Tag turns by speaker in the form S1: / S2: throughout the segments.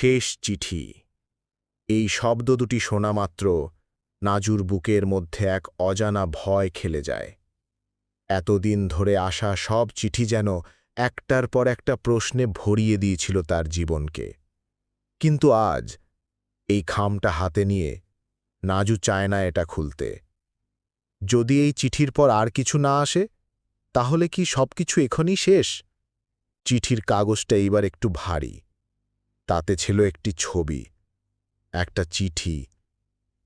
S1: শেষ চিঠি। এই শব্দ দুটি শোনা মাত্র নাজুর বুকের মধ্যে এক অজানা ভয় খেলে যায়। এতদিন ধরে আসা সব চিঠি যেন একটার পর একটা প্রশ্নে ভরিয়ে দিয়েছিল তার জীবনকে। কিন্তু আজ এই খামটা হাতে নিয়ে নাজু চায় না এটা খুলতে। যদি এই চিঠির পর আর কিছু না আসে, তাহলে কি সবকিছু এখনই শেষ? চিঠির কাগজটা এইবার একটু ভারী। তাতে ছিল একটি ছবি, একটা চিঠি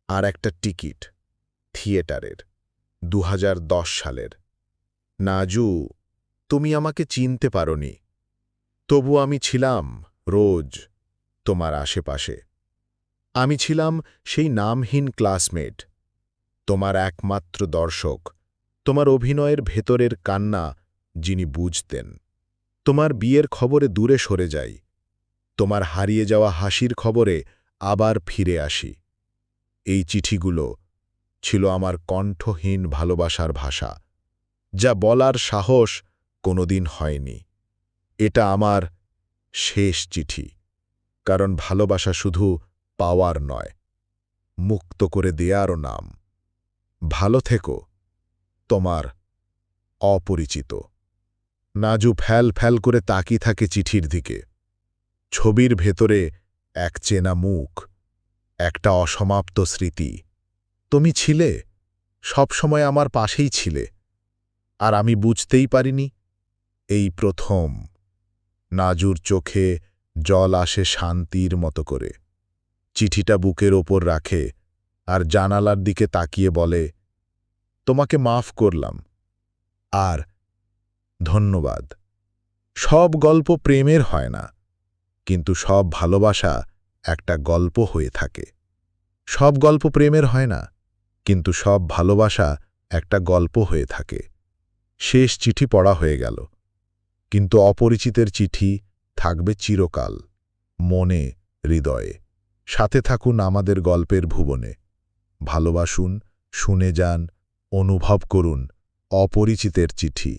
S1: আর একটা টিকিট থিয়েটারের দু হাজার দশ সালের। নাজু, তুমি আমাকে চিনতে পারোনি। তবু আমি ছিলাম রোজ তোমার আশেপাশে। আমি ছিলাম সেই নামহীন ক্লাসমেট, তোমার একমাত্র দর্শক, তোমার অভিনয়ের ভেতরের কান্না যিনি বুঝতেন। তোমার বিয়ের খবরে দূরে সরে যাই। তোমার হারিয়ে যাওয়া হাসির খবরে আবার ফিরে আসি। এই চিঠিগুলো ছিল আমার কণ্ঠহীন ভালোবাসার ভাষা, যা বলার সাহস কোনোদিন হয়নি। এটা আমার শেষ চিঠি, কারণ ভালোবাসা শুধু পাওয়ার নয়, মুক্ত করে দেয়ারও নাম। ভালো থেকো, তোমার অপরিচিত। নাজু ফ্যাল ফ্যাল করে তাকি থাকে চিঠির দিকে। ছবির ভেতরে এক চেনা মুখ, একটা অসমাপ্ত স্মৃতি। তুমি ছিলে সবসময় আমার পাশেই ছিলে, আর আমি বুঝতেই পারিনি এই প্রথম নাজুর চোখে জল আসে শান্তির মতো করে। চিঠিটা বুকের ওপর রাখে আর জানালার দিকে তাকিয়ে বলে, তোমাকে মাফ করলাম আর ধন্যবাদ। সব গল্প প্রেমের হয় না। কিন্তু সব ভালোবাসা একটা গল্প হয়ে থাকে। সব গল্প প্রেমের হয় না, কিন্তু সব ভালোবাসা একটা গল্প হয়ে থাকে। শেষ চিঠি পড়া হয়ে গেল, কিন্তু অপরিচিতের চিঠি থাকবে চিরকাল, মনে, হৃদয়ে। সাথে থাকুন আমাদের গল্পের ভুবনে। ভালোবাসুন, শুনে যান, অনুভব করুন অপরিচিতের চিঠি।